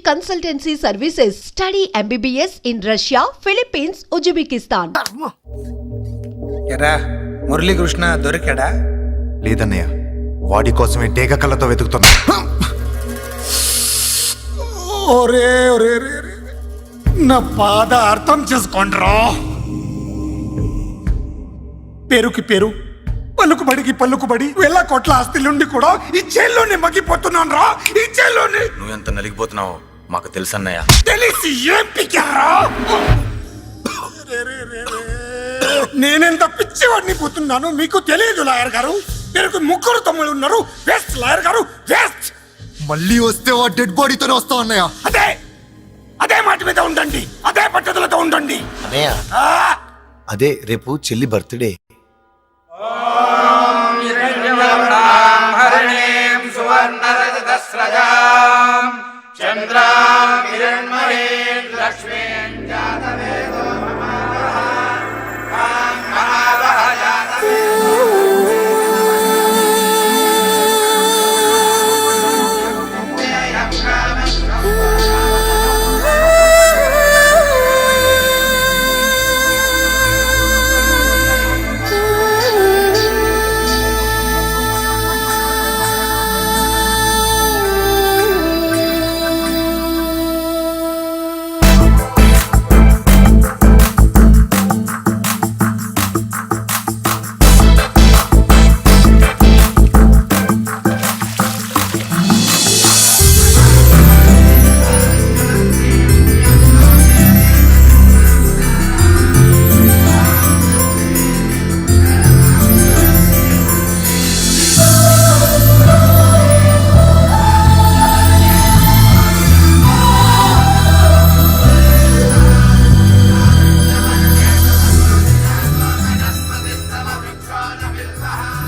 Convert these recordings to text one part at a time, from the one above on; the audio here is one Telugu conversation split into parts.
Consultancy Services. Study MBBS in Russia, Philippines, Uzbekistan. ఎరా మురళీకృష్ణ దొరికాడా లేదన్నయ్య వాడి కోసమే డేగ కళ్ళతో వెతుకుతున్నా ఒరే ఒరే. నా బాధ అర్థం చేసుకోండిరా పేరుకి పేరు పలుకుబడికి పలుకుబడి వేల కోట్ల ఆస్తిలుండి కూడా ఈ జైల్లోనే మగ్గిపోతున్నాను రా. ఈ జైల్లోనే. నువ్వెంత నలిగిపోతున్నావో మాకు తెలుసన్నయ్య తెలిసి ఏం పిక్కారా? నేనెంత పిచ్చివాడిని పోతున్నాను మీకు తెలియదు లాయర్ గారు. పేరుకు ముగ్గురు తమ్ముళ్ళు ఉన్నారు. వేస్ట్ లాయర్ గారు. వేస్ట్. మళ్ళీ వస్తే ఆ డెడ్ బాడీతోనే వస్తావు అన్నయ్య. అదే. అదే మాట మీద ఉండండి. అదే పట్టుదలతో ఉండండి. అన్నయ్య! అదే రేపు చెల్లి బర్త్డే. चन्द्राम् हिरण्मये लक्ष्मी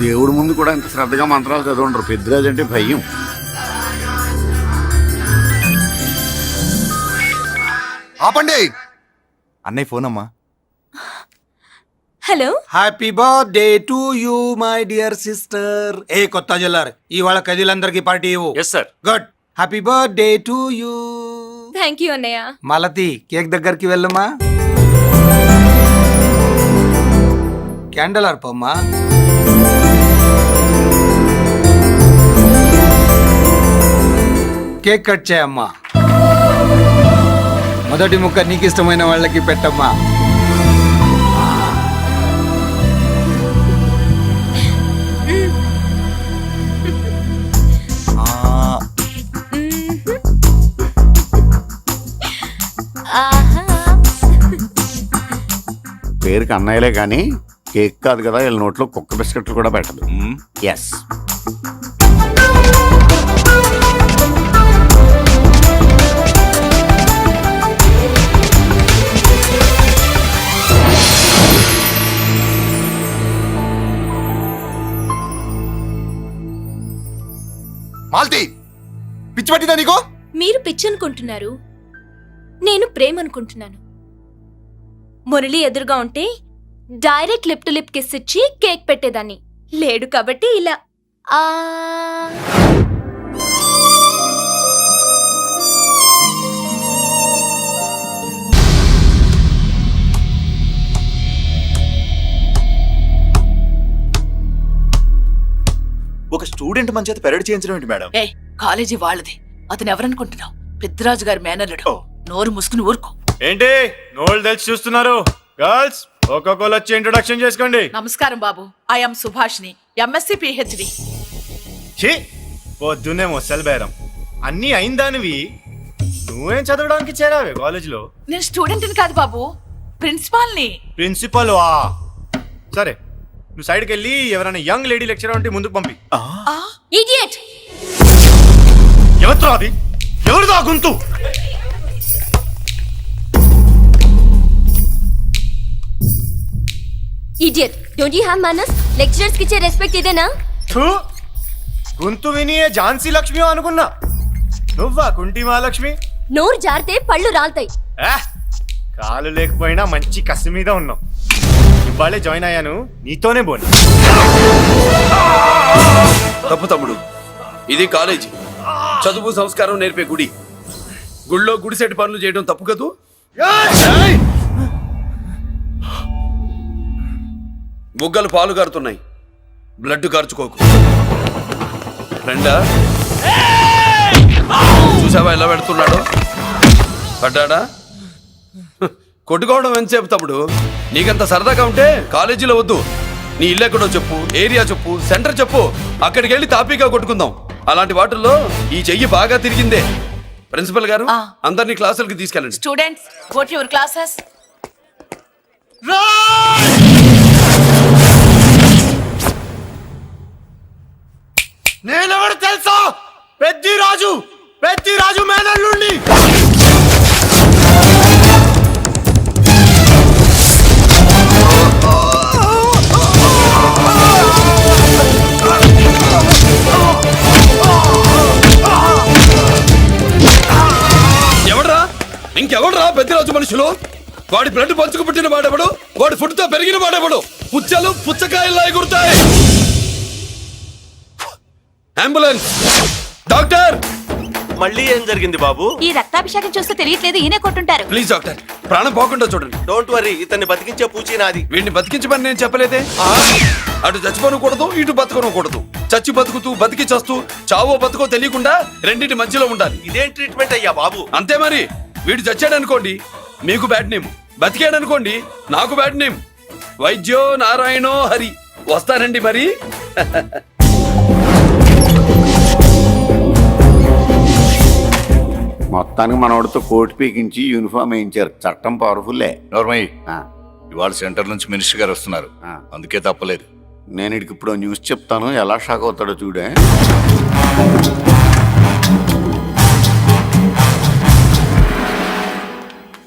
దేవుడి ముందు కూడా ఇంత శ్రద్ధగా మంత్రాలు చదవంటారు పెద్దరాజు అంటే భయం. ఆపండి. అన్నయ్య ఫోన్ అమ్మా. Hello. Happy birthday to you my dear sister ఏ కొత్త జిల్లార్. ఇవాళ కదిలందరికీ పార్టీ ఇవ్వు. Yes sir good happy birthday to you thank you అన్నయ్య. మలతి కేక్ దగ్గరికి వెళ్ళమ్మా. క్యాండల్ అర్పమ్మా కేక్ కట్ చేయమ్మా. మొదటి ముక్క నీకు ఇష్టమైన వాళ్ళకి పెట్టమ్మా. పేరుకి అన్నయ్యలే కానీ కేక్ కాదు కదా వీళ్ళ నోట్లో కుక్క బిస్కెట్లు కూడా పెట్టదు. ఎస్ మాల్తి పిచ్చి పట్టిందా నీకు? మీరు పిచ్చి అనుకుంటున్నారు. నేను ప్రేమ అనుకుంటున్నాను. మురళి ఎదురుగా ఉంటే direct lip to lip kiss ఇచ్చి కేక్ పెట్టేదాన్ని. లేడు కాబట్టి ఇలా. ఆ. ఒక స్టూడెంట్ మన చేత పెరడ్ చేయించడం ఏంటి మేడం? ఏ కాలేజీ వాళ్ళది. అతను ఎవరనుకుంటున్నావు? పెద్దరాజు గారి మేనల్లుడు. నోరు మూసుకుని ఊరుకో. ఏంటి? నోళ్ళు తెలిసి చూస్తున్నారు. గర్ల్స్ ఒక్కొక్కరు వచ్చి ఇంట్రొడక్షన్ చేసుకోండి. నమస్కారం బాబు. ఐఎమ్ సుభాష్ని. ఎంఎస్సి పిహెచ్డి ఛీ పొద్దున్నే మొసలు బేరం. అన్నీ అయిందానివి. నువ్వేం చదవడానికి చేరావే కాలేజీలో? నేను స్టూడెంట్ని కాదు బాబు. ప్రిన్సిపాల్ని. ప్రిన్సిపల్ వా సరే నువ్వు సైడ్కి వెళ్ళి ఎవరైనా యంగ్ లేడీ లెక్చరర్ ఉంటే ముందుకు పంపి. ఇడియట్ ఎవరితో అది? ఎవరిదో ఆ గొంతు? ఇడియట్ డోంట్ యు హావ్ మనస్ లెక్చరర్స్కి ఇచ్చే రెస్పెక్ట్ ఇదేనా థూ! గొంతు విని ఏ ఝాన్సీ లక్ష్మి అనుకున్నా. నువ్వా కుంటి మహాలక్ష్మి? నోరు జారితే పళ్ళు రాల్తాయి. ఆ! కాలు లేకపోయినా మంచి కసి మీద ఉన్నావు. ఇవాళే జాయిన్ అయ్యాను. నీతోనే బోని తప్పు తమ్ముడు. ఇది కాలేజీ. చదువు సంస్కారం నేర్పే గుడి. గుళ్ళో గుడిసెట్టి పనులు చేయడం తప్పు కదూ? బుగ్గలు పాలు కారుతున్నాయి బ్లడ్ కార్చుకోకు చూసావా ఎలా పెడుతున్నాడు? పడ్డాడా? కొట్టుకోవడం ఎంతసేపు తమ్ముడు? నీకంత సరదాగా ఉంటే కాలేజీలో వద్దు. నీ ఇల్లు ఎక్కడో చెప్పు ఏరియా చెప్పు సెంటర్ చెప్పు. అక్కడికి వెళ్ళి తాపీగా కొట్టుకుందాం. అలాంటి వాటిల్లో ఈ చెయ్యి బాగా తిరిగిందే. ప్రిన్సిపల్ గారు. అందరినీ క్లాసులకి తీసుకెళ్ళండి. Students go to your classes నేనెవరు తెలుసా? పెద్ది రాజు పెద్ది రాజు మేనల్లుండి ఎవడ్రా? ఇంకెవడ్రా పెద్దరాజు మనుషులు? వాడి బ్లడ్ పంచుకు పుట్టిన వాడెవడు? వాడి ఫుడ్తో పెరిగిన వాడెవడు? పుచ్చలు పుచ్చకాయల్లా ఎగురుతాయి అంబులెన్స్ డాక్టర్ మళ్ళీ ఏం జరిగింది బాబు? ఈ రక్తాభిషేకం చూస్తే తెలియట్లేదు ఈయనే కొట్టుంటారు. ప్లీజ్ డాక్టర్ ప్రాణం పోకుండా చూడండి. డోంట్ వరీ ఇతన్ని బతికించే పూచి నాది. వీడిని బతికించమని నేను చెప్పలేదే? అటు చచ్చిపోనకూడదు ఇటు బతకనకూడదు. చచ్చి బతుకుతూ బతికి చస్తూ చావో బతుకో తెలియకుండా రెండింటి మధ్యలో ఉండాలి. ఇదేం ట్రీట్మెంట్ అయ్యా బాబు? అంతే మరి. వీడు చచ్చాడనుకోండి మీకు బ్యాడ్ నేమ్ బతికాడనుకోండి నాకు బ్యాడ్ నేమ్ వైద్యో నారాయణో హరి. వస్తానండి మరి. మొత్తానికి మనవాడితో కోట్ పీకించి యూనిఫామ్ వేయించారు. చట్టం పవర్ఫుల్లే నోర్మయ్య ఆ, ఇవాళ సెంటర్ నుంచి మినిస్టర్ గారు వస్తున్నారు. ఆ. అందుకే తప్పలేదు. నేను ఇడికి ఇప్పుడు న్యూస్ చెప్తాను. ఎలా షాక్ అవుతాడో చూడే.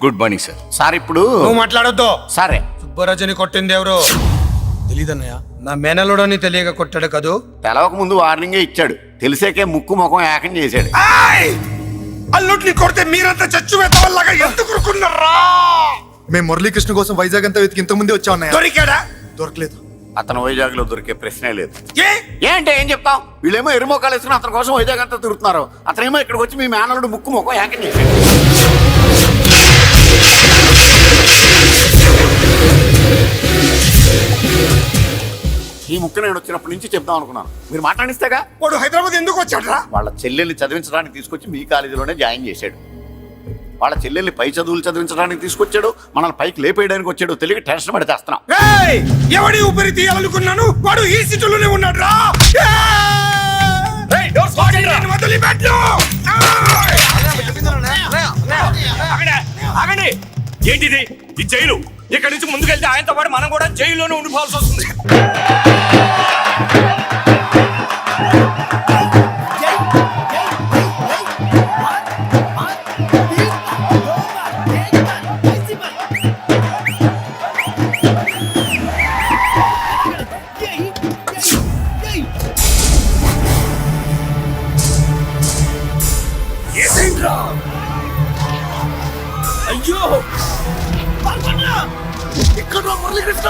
గుడ్ మార్నింగ్ సార్ సార్ ఇప్పుడు నువ్వు మాట్లాడొద్దు. సరే. సుబ్బరాజుని కొట్టింది ఎవరు? తెలీదన్నయ్య నా మేనలుడని తెలియక కొట్టాడు కదూ? తెలవక ముందు వార్నింగే ఇచ్చాడు. తెలిసాకే ముక్కు ముఖం ఏకం చేశాడు! అల్లుడిని కొడితే మీరంతా చచ్చు వెతవల్లాగా ఎందుకు రుకున్నారా మేము మురళీకృష్ణ కోసం వైజాగ్ అంతా వెతికి ఇంత ముందే వచ్చా ఉన్నాయా దొరికాడా? దొరకలేదు. అతను వైజాగ్లో దొరికే ప్రశ్నే లేదు. ఏ? ఏంటి ఏం చెప్తాం వీళ్ళేమో ఎరుమొక్కలు వేసుకుని అతని కోసం వైజాగ్ అంతా తిరుగుతున్నారు. అతనేమో ఇక్కడికి వచ్చి మీ మేనలుడు ముక్కు ముఖం ఏకం చేశాడు. ఈ ముక్క నేను వచ్చినప్పటి నుంచి చెప్దాం అనుకున్నాను. మీరు మాట్లాడిస్తేగా? వాడు హైదరాబాద్ ఎందుకు వచ్చాడ్రా వాళ్ళ చెల్లెల్ని చదివించడానికి తీసుకొచ్చి మీ కాలేజీలోనే జాయిన్ చేశాడు. వాళ్ళ చెల్లెల్ని పై చదువులు చదివించడానికి తీసుకొచ్చాడు మనల్ని పైకి లేపేయడానికి వచ్చాడు తెలియక టెన్షన్ పడి తెస్తున్నాం. ఏయ్! ఎవడి ఊపిరి తీయాలనుకున్నాను? వాడు ఈ సిటీలోనే ఉన్నాడు రా. ఏంటిది? ఈ జైలు. ఇక్కడి నుంచి ముందుకెళ్తే ఆయనతో పాటు మనం కూడా జైల్లోనే ఉండిపోవాల్సి వస్తుంది. అయ్యో! ఇక్కడ మురళీకృష్ణ?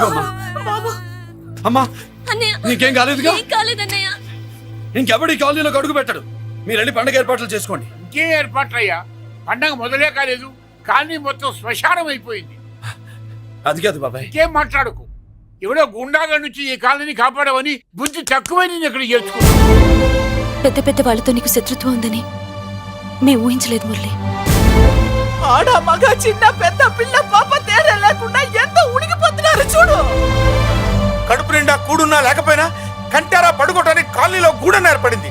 ఇదిగోమ్మా అమ్మా. అన్నయ్య. నీకేం కాలేదుగా? ఏం కాలేదన్నయ్య ఇంకెవడి కాలనీలోకి అడుగు పెట్టడు. మీరు వెళ్ళి పండగ ఏర్పాట్లు చేసుకోండి. ఇంకే ఏర్పాట్లయ్యా? పండగ మొదలే కాలేదు. కానీ మొత్తం శ్మశానం అయిపోయింది. అది కాదు బాబాయ్. ఇంకేం మాట్లాడుకు. ఎవడో గుండాగా నుంచి ఈ కాలనీ కాపాడవని బుద్ధి తక్కువై నేను ఇక్కడ పెద్ద పెద్ద వాళ్ళతో నీకు శత్రుత్వం ఉందని మేము ఊహించలేదు మురళి. ఆడ మగ చిన్న పెద్ద పిల్ల పాప తేడా లేకుండా చూడు. కడుపు నిండా కూడున్నా లేకపోయినా కంటారా పడుకోవటానికి కాలనీలో గూడెం ఏర్పడింది.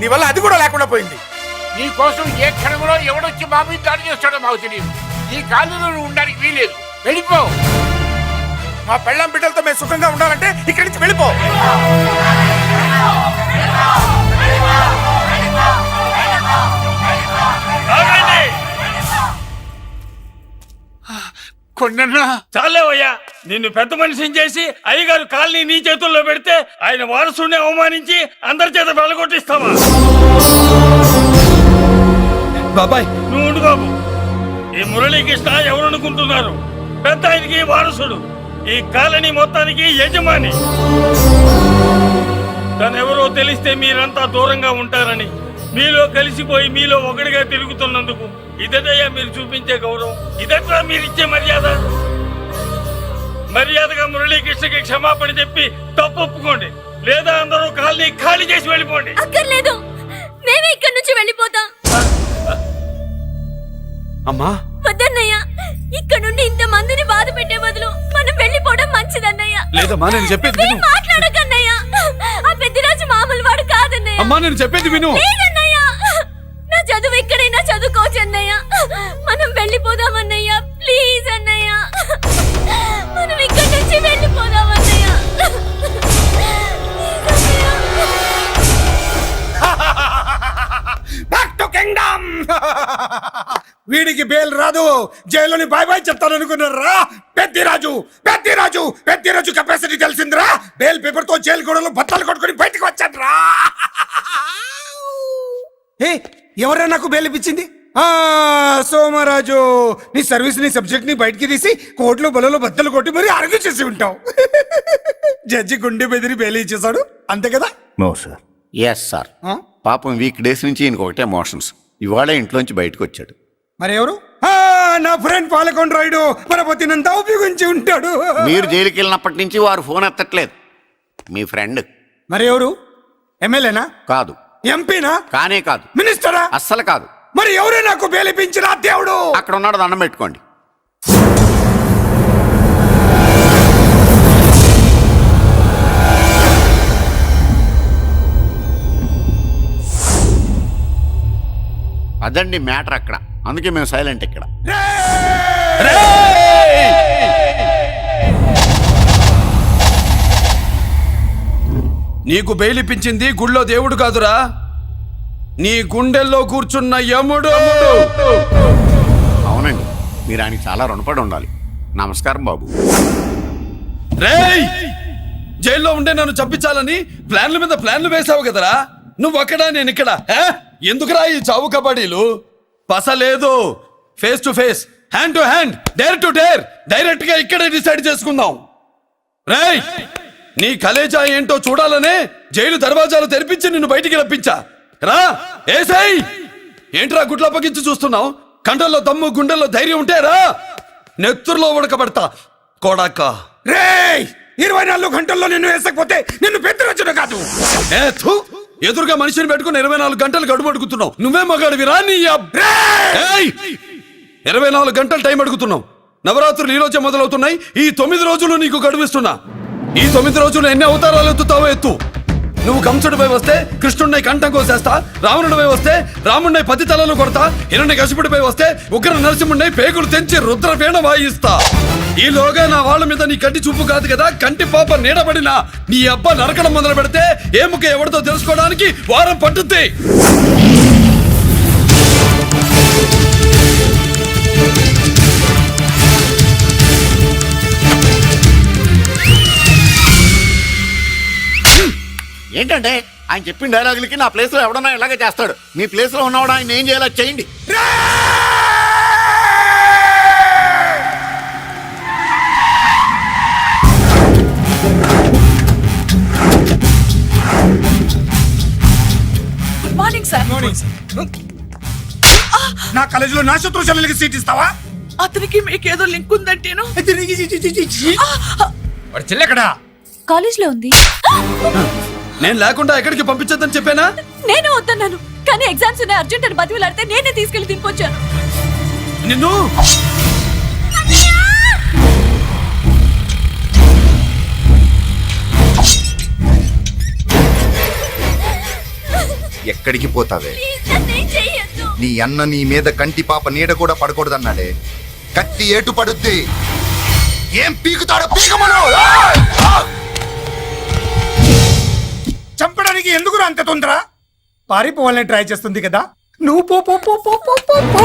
నీ వల్ల అది కూడా లేకుండా పోయింది. నీ కోసం ఏ క్షణంలో ఎవడొచ్చి మీద దాడి చేస్తాడో మాకు తెలియదు. ఈ కాలనీలో నువ్వు ఉండడానికి వీలేదు వెళ్ళిపో. మా పెళ్ళం బిడ్డలతో మేము సుఖంగా ఉండాలంటే ఇక్కడి నుంచి వెళ్ళిపో. కొన్నా చాలేవయ్యా. నిన్ను పెద్ద మనిషిని చేసి అయ్యగారు కాలనీ నీ చేతుల్లో పెడితే ఆయన వారసుని అవమానించి అందరి చేత వెళ్ళగొట్టిస్తావా? బాబాయ్. నువ్వు ఉండు బాబు. ఈ మురళీకృష్ణ ఎవరనుకుంటున్నారు? పెద్ద ఆయనకి వారసుడు. ఈ కాలనీ మొత్తానికి యజమాని. తనెవరో తెలిస్తే మీరంతా దూరంగా ఉంటారని మీలో కలిసిపోయి మీలో ఒకటిగా తిరుగుతున్నందుకు ఇదటయ్యా మీరు చూపించే గౌరవం. ఇదట్రా మీరు ఇచ్చే మర్యాద? మర్యాదగా మురళీకృష్ణకి క్షమాపణ చెప్పి తప్పు ఒప్పుకోండి లేదా అందరూ కాలనీ ఖాళీ చేసి వెళ్ళిపోండి. అక్కర్లేదు. మేమే ఇక్కడి నుంచి వెళ్ళిపోతాం. అమ్మా. వద్దన్నయ్య ఇక్కడ నుండి ఇంత మందిని బాధ పెట్టే బదులు మనం వెళ్ళిపోవడం మంచిదన్నయ్య. లేదమ్మా నేను చెప్పేది నువ్వేం విను. మాట్లాడకన్నయ్య. ఆ పెద్దిరాజు మామూలు వాడు కాదన్నయ్య. అమ్మా నేను చెప్పేది విను. లేదన్నయ్య. నా చదువు ఎక్కడైనా చదువుకోవచ్చు అన్నయ్య మనం వెళ్ళిపోదామన్నయ్య. ప్లీజ్ అన్నయ్య. మనం ఇక్కడి నుంచి వెళ్ళిపోదామన్నయ్య Please అన్నయ్య. బ్యాక్ టు కింగ్డమ్ వీడికి బెయిల్ రాదు. జైల్లోని బాయ్ బాయ్ చెప్తాను అనుకున్నారా? పెద్దిరాజు పెద్దిరాజు పెద్దిరాజు కెపాసిటీ తెలిసిందిరా? బెయిల్ పేపర్తో జైలు గోడలు బట్టలు కొట్టుకుని బయటకు వచ్చాడ్రా. ఏ ఎవరా నాకు బెయిల్ ఇప్పించింది? సోమరాజు నీ సర్వీస్ నీ సబ్జెక్ట్ని బయటికి తీసి కోర్టులో బలలో బద్దలు కొట్టి మరి అరుగు చేసి ఉంటావు. జడ్జి గుండె బెదిరి బెయిల్ ఇచ్చేసాడు అంతే కదా? నో సార్ ఎస్ సార్ ఆ? పాపం వీక్ డేస్ నుంచి ఈయనకి ఒకటే మోషన్స్ ఇవాళ ఇంట్లోంచి బయటకు వచ్చాడు. మరి ఎవరు? ఆ, నా ఫ్రెండ్ పాలకొండ రాయుడు మన పొత్తినంతా ఉపయోగించి ఉంటాడు. మీరు జైలుకి వెళ్ళినప్పటి నుంచి వారు ఫోన్ ఎత్తట్లేదు. మీ ఫ్రెండ్ మరి ఎవరు? ఎమ్మెల్యేనా కాదు. ఎంపీనా కానే కాదు. మినిస్టరా అస్సలు కాదు. మరి ఎవరే నాకు బేలిపించిన దేవుడు? అక్కడ ఉన్నాడు దండం పెట్టుకోండి. అదండి మ్యాటర్ అక్కడ. అందుకే మేము సైలెంట్ ఇక్కడ. నీకు బెయిలిపించింది గుళ్ళో దేవుడు కాదురా. నీ గుండెల్లో కూర్చున్న యముడు. అవునండి మీరు ఆయనకి చాలా రుణపడి ఉండాలి. నమస్కారం బాబు. రేయ్! జైల్లో ఉండే నన్ను చంపించాలని ప్లాన్ల మీద ప్లాన్లు వేసావు కదరా? నువ్వు అక్కడ నేను ఇక్కడ? ఎందుకురా ఈ చావు కబడ్డీలు? పస లేదు. Face to face hand to hand dare to dare డైరెక్ట్గా ఇక్కడే డిసైడ్ చేసుకుందాం. రేయ్! నీ కలేజా ఏంటో చూడాలనే జైలు దర్వాజాలు తెరిపించి నిన్ను బయటికి రప్పించా. రా ఏసై! ఏంట్రా గుడ్ల పగించి చూస్తున్నావు? కండల్లో దమ్ము గుండెల్లో ధైర్యం ఉంటే రా! నెత్తురులో ఉడకబడతా కొడాకా రేయ్! ఇరవై నాలుగు గంటల్లో నిన్ను వేసకపోతే నిన్ను పెద్దరచ్చుడు కాదు. ఏ, థు! ఎదురుగా మనిషిని పెట్టుకుని ఇరవై నాలుగు గంటలు గడుపు అడుగుతున్నావు నువ్వే మగాడివి రా నీ అబ్- ఏయ్! ఇరవై నాలుగు గంటలు టైం అడుగుతున్నావు. నవరాత్రులు ఈ రోజే మొదలవుతున్నాయి. ఈ తొమ్మిది రోజులు నీకు గడువిస్తున్నా. ఈ తొమ్మిది రోజులు ఎన్ని అవతారాలు ఎత్తుతావో ఎత్తు. నువ్వు కంసుడిపై వస్తే కృష్ణుడిని కంఠం కోసేస్తా రావణుడిపై వస్తే రాముడిని పది తలలు కొడతా హిరణ్య కశిపుడిపై వస్తే ఉగ్ర నరసింహుడిని పేగులు తెంచి రుద్రపీణ వాయిస్తా. ఈలోగా నా వాళ్ళ మీద నీ కంటి చూపు కాదు కదా కంటి పాప నీడబడిన నీ అబ్బ నరకడం మొదలు పెడితే ఏముక ఎవరితో తెలుసుకోవడానికి వారం పట్టుద్ది? ఏంటంటే ఆయన చెప్పిన డైలాగులకి నా ప్లేస్లో ఎవడన్నా ఎలాగ చేస్తాడు. మీ ప్లేస్లో ఉన్నవాడు ఆయన ఏం చేయాలో చేయండి. Hmm? Ah! నా కాలేజీలో నా శత్రు చెల్లెలకి సీట్ ఇస్తావా? అతనికి మీకేదో లింక్ ఉందంటేను. Ah! వాడు చెల్లెక్కడా కాలేజ్లో ఉంది. Ah! నేను లేకుండా ఎక్కడికి పంపించొద్దని చెప్పానా? నేను వద్దన్నాను. కానీ ఎగ్జామ్స్ ఉన్నాయి అర్జెంట్ అని బతిలాడితే నేనే తీసుకెళ్ళి దింపొచ్చాను నిన్ను? ఎక్కడికి పోతావే? నీ అన్న నీ మీద కంటి పాప నీడ కూడా పడకూడదన్నాడే. కత్తి ఏటు పడుద్ది? ఏం పీకుతాడో పీకమను ఏయ్! ఎందుకు అంత తొందర? పారిపోవాలని ట్రై చేస్తుంది కదా. నువ్వు పో పో పో పో పో పో పో.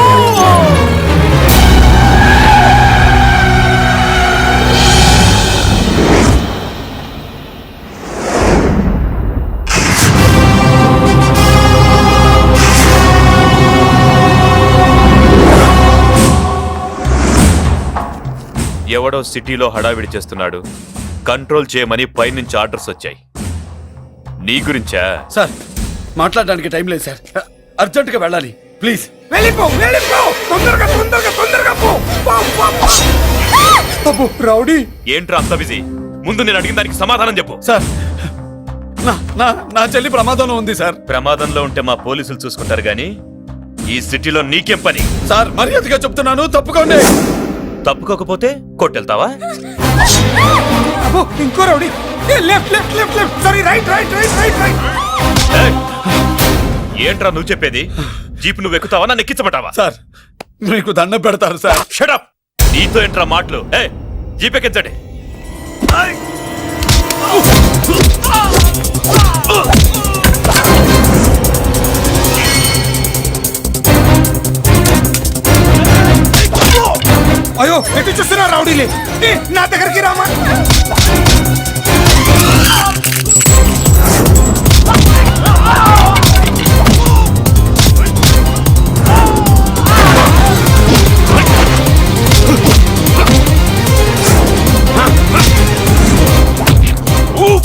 ఎవడో సిటీలో హడావిడి చేస్తున్నాడు. కంట్రోల్ చేయమని పైనుంచి ఆర్డర్స్ వచ్చాయి. నీ గురించా? సార్ మాట్లాడడానికి టైం లేదు సార్. అర్జెంటుగా వెళ్ళాలి. ప్లీజ్. వెళ్ళిపో వెళ్ళిపో! తొందరగా తొందరగా పో. అబ్బో, రౌడీ. ఏంట్రా అంత బిజీ? ముందు నేను అడిగిన దానికి సమాధానం చెప్పు. సార్ నా నా నా చెల్లి ప్రమాదంలో ఉంది సార్. ప్రమాదంలో ఉంటే మా పోలీసులు చూసుకుంటారు గాని ఈ సిటీలో నీకేం పని? సార్ మర్యాదగా చెప్తున్నాను తప్పుకోండి. తప్పుకోకపోతే కొట్టెళ్తావా అబ్బో, ఇంకో rowdy. Left left left left sorry right right right right! ఏంట్రా నువ్వు చెప్పేది? జీప్ నువ్వు ఎక్కుతావా? నన్ను ఎక్కించమంటావా? సార్ మీకు దండం పెడతారు సార్. షడప్ నీతో ఏంట్రా మాటలు? ఏ జీప్ ఎక్కించండి. అయ్యో ఎటు చూస్తున్నా రౌడీలే? నా దగ్గరికి రామా?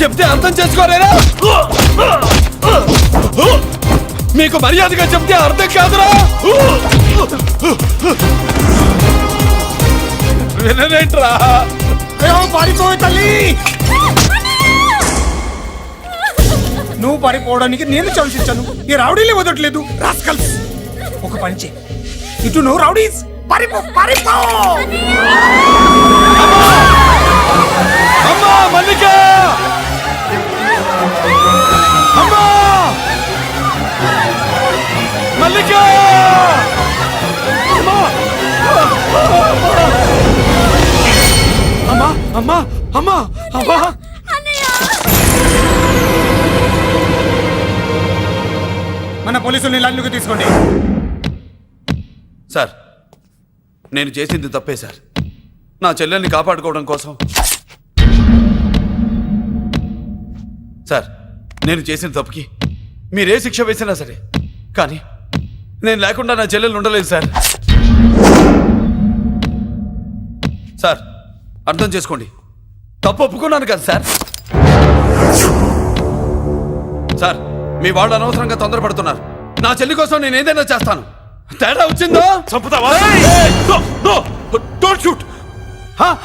చెప్తే అర్థం చేసుకోలేరా? మీకు మర్యాదగా చెప్తే అర్థం కాదురా? వినరేంట్రా? అయ్యో పారిపోయి తల్లి. నువ్వు పారిపోవడానికి నేను చవిచించాను ఈ రౌడీలే వదట్లేదు. రాస్కల్స్ ఒక పని చేయి. ఇటు నువ్వు రౌడీస్ పారిపో పారిపో. అమ్మా మల్లిక! అమ్మా! మల్లిక! అమ్మా! అమ్మా అమ్మా అమ్మా. మన పోలీసుల్ని లైన్లోకి తీసుకోండి. సార్ నేను చేసింది తప్పే సార్. నా చెల్లెల్ని కాపాడుకోవడం కోసం. సార్ నేను చేసిన తప్పుకి మీరే శిక్ష వేసినా సరే కానీ నేను లేకుండా నా చెల్లెలు ఉండలేదు సార్. సార్ అర్థం చేసుకోండి తప్పు ఒప్పుకున్నాను కదా సార్ సార్ మీ వాళ్ళు అనవసరంగా తొందరపడుతున్నారు నా చెల్లి కోసం నేను ఏదైనా చేస్తాను తేడా వచ్చిందో చంపుతావా డోంట్ షూట్ హలో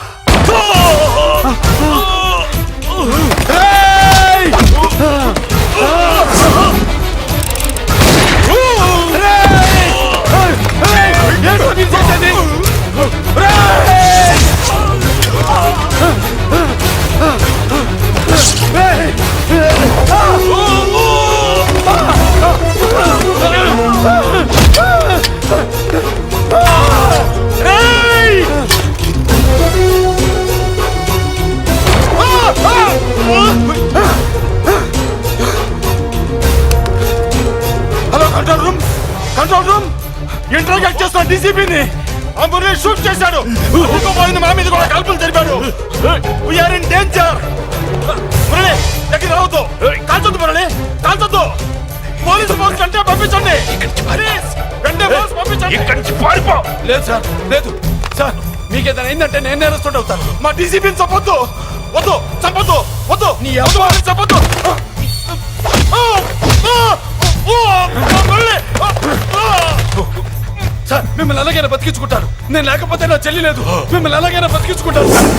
పారిపో. లేదు సార్ లేదు. సార్ మీకు ఏదైనా అయిందంటే నేను నేరస్తుడు అవుతాను. మా డీసీపీని చంపొద్దు. వద్దు చంపొద్దు వద్దు. నీ ఎవరు చంపొద్దు. సార్ మిమ్మల్ని ఎలాగైనా బతికించుకుంటాను నేను లేకపోతే నా చెల్లి లేదు. మిమ్మల్ని ఎలాగైనా బతికించుకుంటాను సార్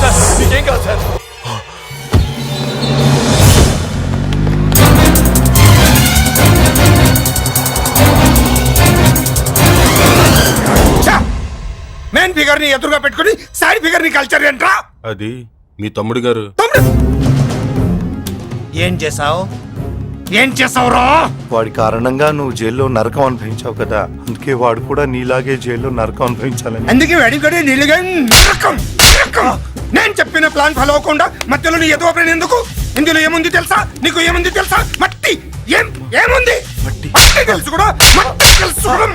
సార్ మీకేం కాదు సార్. ఫిగర్ని ఎదురుగా పెట్టుకుని సైడ్ ఫిగర్ని కల్చర్ ఏంట్రా? అది మీ తమ్ముడు గారు. ఏం చేసావు ఏం చేసావురా వాడి కారణంగా నువ్వు జైల్లో నరకం అనుభవించావు కదా అందుకే వాడు కూడా నీలాగే జైల్లో నరకం అనుభవించాలని. అందుకే వెడిగడి నీళ్ళుగా నరకం, నరకం. నేను చెప్పిన ప్లాన్ ఫాలో అవ్వకుండా మధ్యలో నీ ఎదుగు ఓపెన్ ఎందుకు? ఇందులో ఏముంది తెలుసా? నీకు ఏముంది తెలుసా? మట్టి! ఏం ఏముంది? మట్టి. తెలుసు కూడా మట్టి తెలుసు కూడా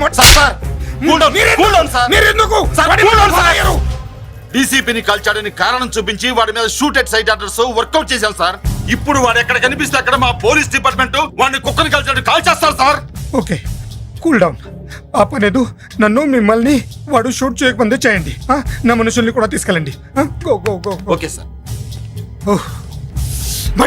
డీసీపీని కాల్చాడని కారణం చూపించి వాడి మీద shoot at sight orders workout చేశాం సార్. ఇప్పుడు వాడు ఎక్కడ కనిపిస్తే అక్కడ మా పోలీస్ డిపార్ట్మెంట్ వాడిని కుక్కని కాల్చాడు కాల్ చేస్తారు సార్. Okay cool down. ఆ పనేదు నన్ను మిమ్మల్ని వాడు షూట్ చేయకముందే చేయండి. నా మనుషుల్ని కూడా తీసుకెళ్ళండి. Go go go. Okay sir. Oh.